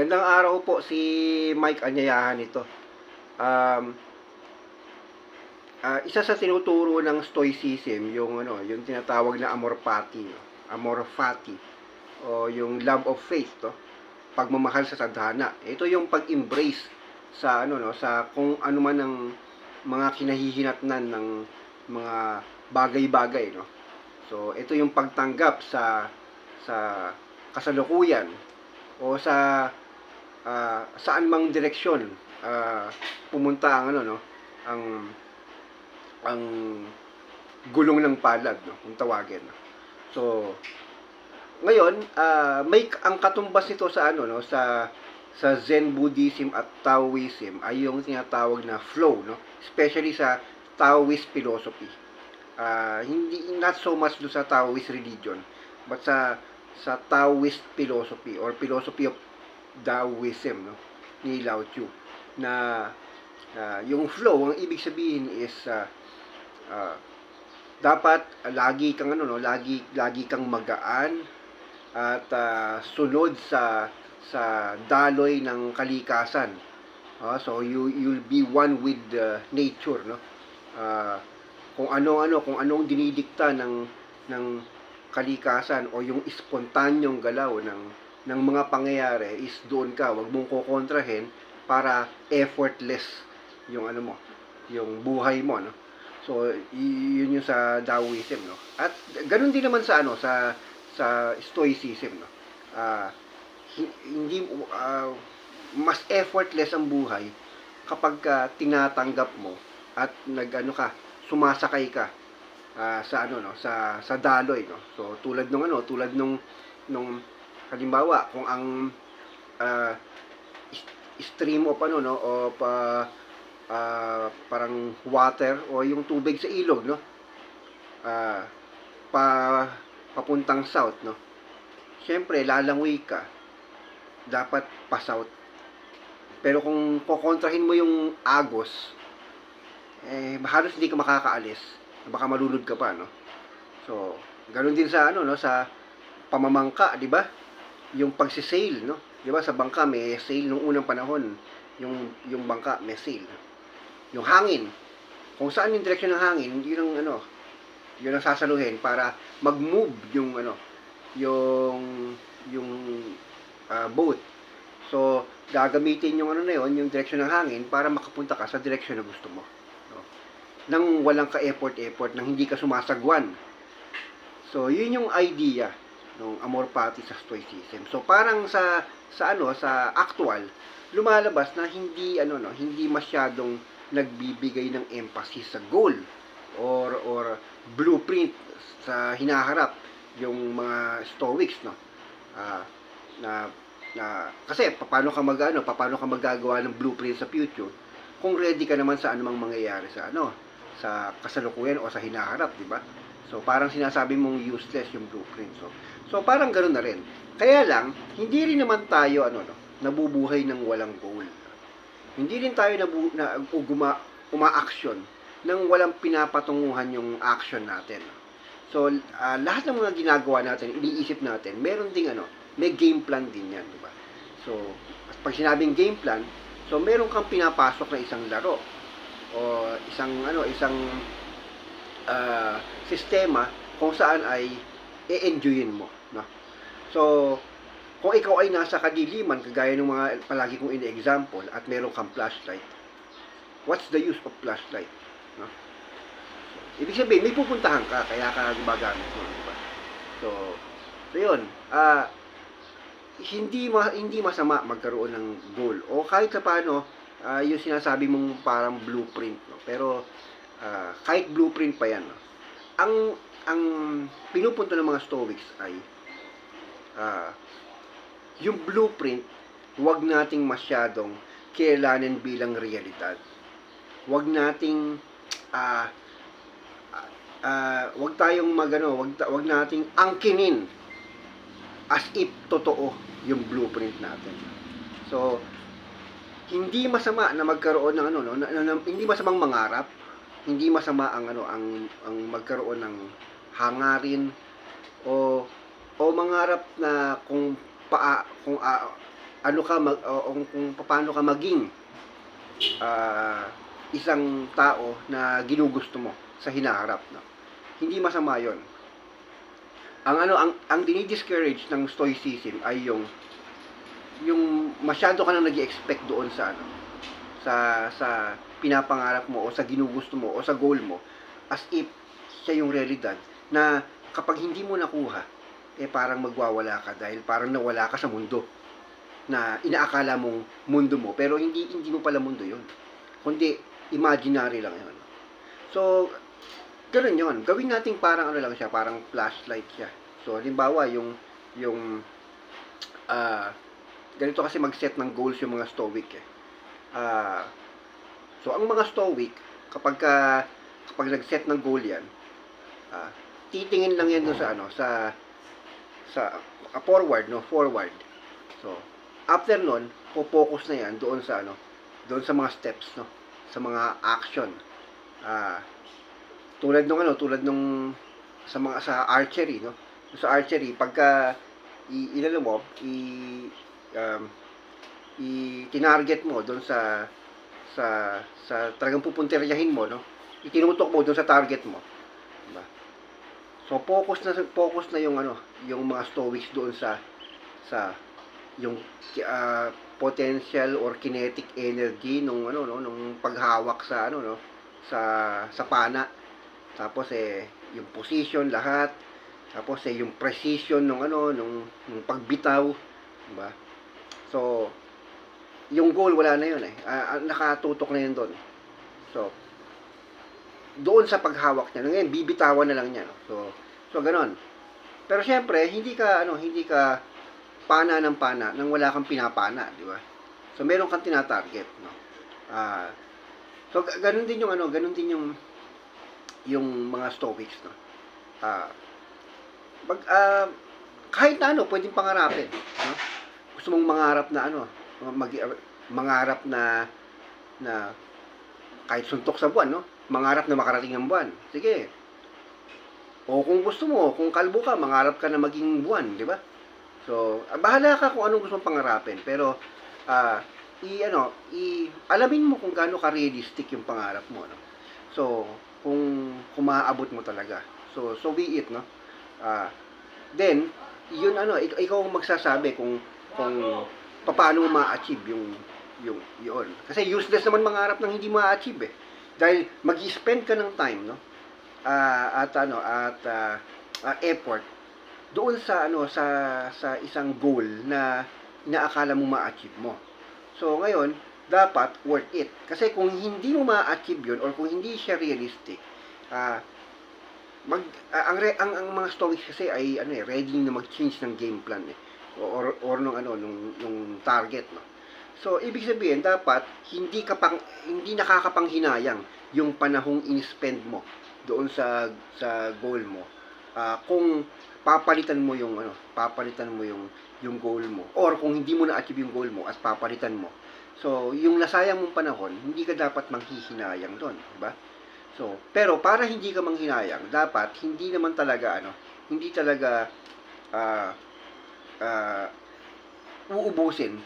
Gandang araw po si Mike Anyayahan ito. Um, ah, isa sa tinuturo ng stoicism yung ano, yung tinatawag na amor fati, no? amor fati o yung love of faith, to. Pagmamahal sa tadhana. Ito yung pag-embrace sa ano no, sa kung ano man ang mga kinahihinatnan ng mga bagay-bagay, no. So, ito yung pagtanggap sa sa kasalukuyan o sa ah, saan mang direksyon ah, pumunta ang ano no? Ang ang gulong ng palad no? Kung tawagin no? so ngayon ah, may ang katumbas nito sa ano no? Sa sa Zen Buddhism at Taoism ay yung tinatawag na flow no? Especially sa Taoist philosophy. Ah, hindi not so much do sa Taoist religion but sa sa Taoist philosophy or philosophy of Taoism no? Ni Lao Tzu. Na ah, yung flow ang ibig sabihin is ah, ah, dapat lagi kang ano no? Lagi lagi kang magaan at ah, sunod sa sa daloy ng kalikasan. Ah, so you you'll be one with the nature no? Ah, kung ano ano kung anong dinidikta ng ng kalikasan o yung spontanyong galaw ng ng mga pangyayari is doon ka, wag mong kokontrahin para effortless yung ano mo, yung buhay mo, no? So, yun yung sa Taoism, no? At ganun din naman sa ano, sa sa Stoicism, no? Hi- hindi ah, mas effortless ang buhay kapag ka tinatanggap mo at nagano ka, sumasakay ka ah, sa ano no, sa sa daloy, no. So tulad nung ano, tulad nung nung halimbawa kung ang is- stream of ano no o pa ah, parang water o yung tubig sa ilog no? Ah, pa papuntang south no? Siyempre, lalangoy ka. Dapat pa south. Pero kung kokontrahin mo yung agos eh halos hindi ka makakaalis. Baka malulod ka pa no? So ganun din sa ano no sa pamamangka di ba yung pagsisail no? Di ba sa bangka may sail nung unang panahon. Yung yung bangka may sail. Yung hangin. Kung saan yung direksyon ng hangin yun ang ano yun ang sasaluhin para mag-move yung ano yung yung ah, boat. So gagamitin yung ano na yun yung direksyon ng hangin para makapunta ka sa direksyon na gusto mo no? nang walang ka-effort-effort nang hindi ka sumasagwan. So yun yung idea ng amor fati sa stoicism. So parang sa sa ano sa actual lumalabas na hindi ano no hindi masyadong nagbibigay ng emphasis sa goal or or blueprint sa hinaharap yung mga stoics no. Ah, na na kasi paano ka magano paano ka magagawa ng blueprint sa future kung ready ka naman sa anumang mangyayari sa ano sa kasalukuyan o sa hinaharap di ba so parang sinasabi mong useless yung blueprint. So so parang ganoon na rin. Kaya lang hindi rin naman tayo ano no nabubuhay ng walang goal. Hindi rin tayo nabu, na uguma uma-action nang walang pinapatunguhan yung action natin. So, ah, lahat ng mga ginagawa natin, iniisip natin, meron ding ano, may game plan din yan, di ba? So, pag sinabing game plan, so meron kang pinapasok na isang laro o isang ano, isang ah, sistema kung saan ay e-enjoyin mo, no? So, kung ikaw ay nasa kadiliman, kagaya ng mga palagi kong ini-example, at meron kang flashlight, what's the use of flashlight? No? Ibig sabihin, may pupuntahan ka, kaya ka gumagamit mo, di ba? So, so yun, ah, hindi ma, hindi masama magkaroon ng goal o kahit sa paano ah, yung sinasabi mong parang blueprint no pero ah, kahit blueprint pa yan no? Ang ang pinupunto ng mga stoics ay ah, yung blueprint wag nating masyadong kailanin bilang realidad wag nating ah ah, wag tayong magano wag, wag nating angkinin as if totoo yung blueprint natin. So, hindi masama na magkaroon ng ano no, na, na- na- hindi masamang mangarap, hindi masama ang ano ang ang magkaroon ng hangarin o o mangarap na kung paa kung ah, ano ka mag, o, kung paano ka maging ah, isang tao na ginugusto mo sa hinaharap. No? Hindi masama yon. Ang ano ang ang dinidiscourage ng stoicism ay yung yung masyado ka nang nag-expect doon sa ano sa sa pinapangarap mo o sa ginugusto mo o sa goal mo as if siya yung realidad na kapag hindi mo nakuha eh parang magwawala ka dahil parang nawala ka sa mundo na inaakala mong mundo mo. Pero hindi hindi mo pala mundo yun. Kundi imaginary lang yun. So ganun yun. Gawin natin parang ano lang siya parang flashlight siya. So halimbawa yung yung ah ganito kasi mag-set ng goals yung mga stoic eh. Ah, so ang mga stoic kapag ka, kapag nag-set ng goal yan, ah, titingin lang yan doon sa ano, sa sa ah, forward, no, forward. So, after nun, po-focus na yan doon sa ano, doon sa mga steps, no, sa mga action. Ah, tulad nung ano, tulad nung sa mga sa archery, no. Sa archery, pagka i inano mo, i um, i-target mo doon sa sa sa talagang pupuntiryahin mo, no? Itinutok mo doon sa target mo. Diba? So focus na focus na yung ano, yung mga stoics doon sa sa yung ah, potential or kinetic energy nung ano no, nung paghawak sa ano no, sa sa pana. Tapos eh yung position lahat. Tapos eh yung precision nung ano nung, nung pagbitaw, diba? So yung goal wala na yun eh. Ah, nakatutok na yun doon. So, doon sa paghawak niya. Ngayon, bibitawan na lang niya. No? So, so ganon. Pero syempre, hindi ka, ano, hindi ka pana ng pana nang wala kang pinapana, di ba? So, meron kang tinatarget, no? Ah, so, ga- ganon din yung, ano, ganon din yung, yung mga stoics, no? Ah, mag, ah, kahit na ano, pwedeng pangarapin, no? Gusto mong mangarap na ano, mag, mangarap na na kahit suntok sa buwan, no? Mangarap na makarating ang buwan. Sige. O kung gusto mo, kung kalbo ka, mangarap ka na maging buwan, di ba? So, ah, bahala ka kung anong gusto mong pangarapin. Pero, ah, i, ano, i, alamin mo kung gaano ka-realistic yung pangarap mo, no? So, kung, kung maaabot mo talaga. So, so be it, no? Ah, then, yun ano, ik- ikaw ang magsasabi kung, kung paano mo ma-achieve yung yung yun. Kasi useless naman mangarap ng hindi ma-achieve eh. Dahil mag-spend ka ng time, no? Ah, at ano, at ah, ah, effort doon sa ano sa sa isang goal na inaakala mo ma-achieve mo. So ngayon, dapat worth it. Kasi kung hindi mo ma-achieve 'yun or kung hindi siya realistic, ah mag ah, ang, ang ang mga stories kasi ay ano eh ready na mag-change ng game plan eh or or nung ano nung nung target no. So ibig sabihin dapat hindi ka pang hindi nakakapanghinayang yung panahong in-spend mo doon sa sa goal mo. Ah, kung papalitan mo yung ano, papalitan mo yung yung goal mo or kung hindi mo na-achieve yung goal mo at papalitan mo. So, yung nasayang mong panahon, hindi ka dapat manghihinayang doon, di ba? So, pero para hindi ka manghinayang, dapat hindi naman talaga ano, hindi talaga ah ah, uubusin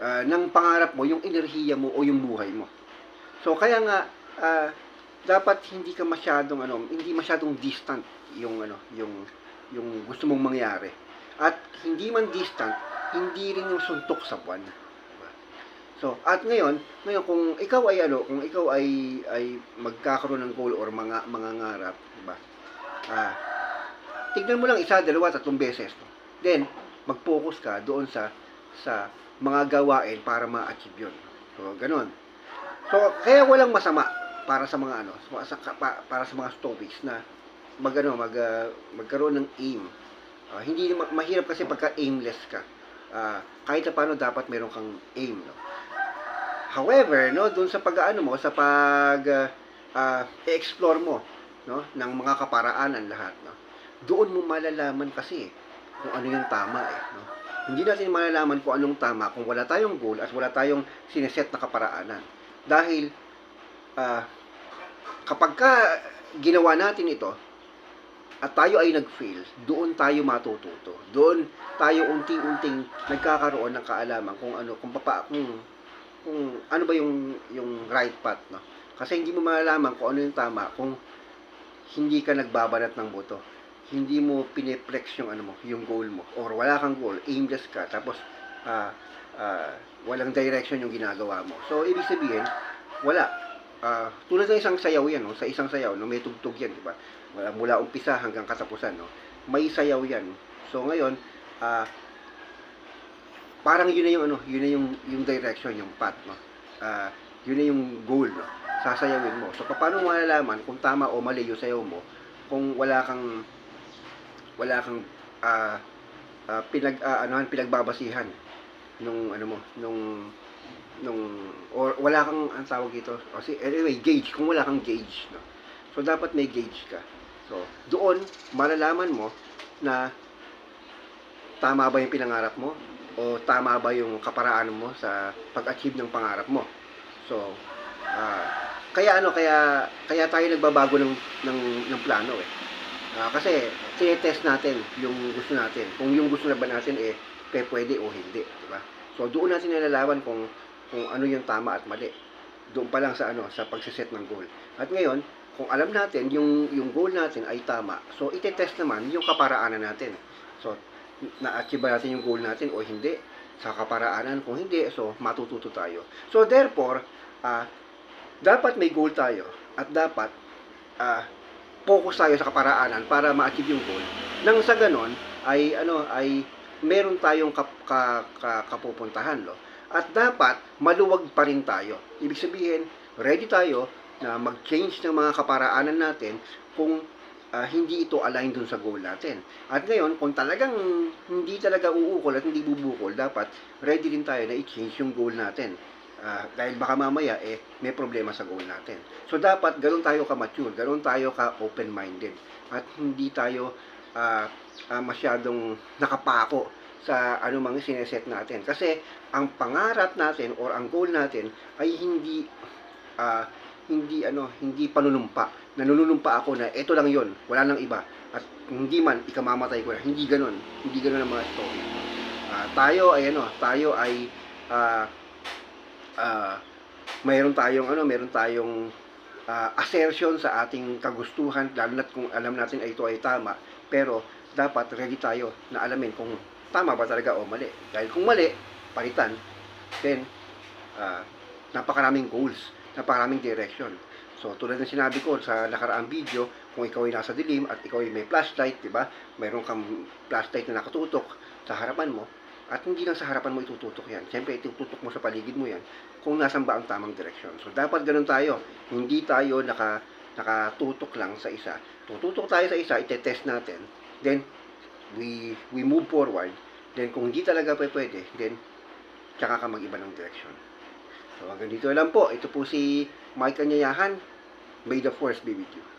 ah, ng pangarap mo yung enerhiya mo o yung buhay mo. So kaya nga ah, dapat hindi ka masyadong ano, hindi masyadong distant yung ano, yung yung gusto mong mangyari. At hindi man distant, hindi rin yung suntok sa buwan. Diba? So, at ngayon, ngayon kung ikaw ay ano, kung ikaw ay ay magkakaroon ng goal or mga mga ngarap, di ba? Ah, tignan mo lang isa, dalawa, tatlong beses. No? Then, mag-focus ka doon sa sa mga gawain para ma-achieve yun. So, ganun. So, kaya walang masama para sa mga ano, sa, pa- para sa mga stoics na mag ano, mag ah, magkaroon ng aim. Ah, hindi naman- mahirap kasi pagka aimless ka. Ah, kahit paano dapat meron kang aim, no. However, no, doon sa pag-ano mo, sa pag ah, ah, explore mo, no, ng mga kaparaanan lahat, no. Doon mo malalaman kasi kung ano yung tama eh, no. Hindi natin malalaman kung anong tama kung wala tayong goal at wala tayong sineset na kaparaanan. Dahil ah, kapag ka ginawa natin ito, at tayo ay nag-fail, doon tayo matututo. Doon tayo unti-unting nagkakaroon ng kaalaman kung ano, kung papa, kung, kung ano ba yung, yung right path, no? Kasi hindi mo malalaman kung ano yung tama kung hindi ka nagbabanat ng boto. Hindi mo pineplex yung ano mo, yung goal mo. Or wala kang goal, aimless ka, tapos ah ah, walang direction yung ginagawa mo. So, ibig sabihin, wala. Ah, tulad ng isang sayaw yan, no? sa isang sayaw, no? may tugtog yan, di ba? Wala, mula umpisa hanggang katapusan, no? may sayaw yan. So, ngayon, ah, parang yun na yung ano, yun na yung, yung direction, yung path, no? Ah, yun na yung goal, no? Sasayawin mo. So, paano mo malalaman kung tama o mali yung sayaw mo kung wala kang wala kang ah ah, pinag ah, anuhan pinagbabasihan nung ano mo nung nung or wala kang ang tawag dito? O si anyway gauge kung wala kang gauge no? So dapat may gauge ka. So doon malalaman mo na tama ba yung pinangarap mo o tama ba yung kaparaan mo sa pag-achieve ng pangarap mo. So ah, kaya ano kaya kaya tayo nagbabago ng ng ng plano eh Ah, kasi test natin yung gusto natin. Kung yung gusto na ba natin eh pe pwede o hindi, di ba? So doon natin nalalaman kung kung ano yung tama at mali. Doon pa lang sa ano sa pagse-set ng goal. At ngayon, kung alam natin yung yung goal natin ay tama, so ite-test naman yung kaparaanan natin. So na-achieve ba natin yung goal natin o hindi? Sa kaparaanan, kung hindi, so matututo tayo. So therefore, ah dapat may goal tayo at dapat ah focus tayo sa kaparaanan para ma-achieve yung goal. Nang sa ganon, ay ano ay meron tayong kap, ka, ka, kapupuntahan lo. At dapat maluwag pa rin tayo. Ibig sabihin, ready tayo na mag-change ng mga kaparaanan natin kung ah, hindi ito align dun sa goal natin. At ngayon, kung talagang hindi talaga uukol at hindi bubukol, dapat ready din tayo na i-change yung goal natin. Ah, dahil baka mamaya eh may problema sa goal natin. So dapat ganoon tayo ka mature, ganoon tayo ka open-minded at hindi tayo ah, ah, masyadong nakapako sa anumang sineset natin. Kasi ang pangarap natin or ang goal natin ay hindi ah, hindi ano, hindi panunumpa. Nanunumpa ako na ito lang 'yon, wala nang iba. At hindi man ikamamatay ko na. Hindi ganoon. Hindi ganoon ang mga story. Ah, tayo ay ano, tayo ay ah, ah, mayroon tayong ano, mayroon tayong ah, assertion sa ating kagustuhan, lalo na't kung alam natin ay ito ay tama, pero dapat ready tayo na alamin kung tama ba talaga o mali. Dahil kung mali, palitan, then ah, napakaraming goals, napakaraming direction. So, tulad ng sinabi ko sa nakaraang video, kung ikaw ay nasa dilim at ikaw ay may flashlight, di ba? Mayroon kang flashlight na nakatutok sa harapan mo, at hindi lang sa harapan mo itututok yan. Siyempre, itututok mo sa paligid mo yan kung nasan ba ang tamang direksyon. So, dapat ganun tayo. Hindi tayo naka, nakatutok lang sa isa. Tututok tayo sa isa, itetest natin. Then, we, we move forward. Then, kung hindi talaga pa pwede, then, tsaka ka mag-iba ng direksyon. So, hanggang dito lang po. Ito po si Mike Kanyayahan. May the force be with you.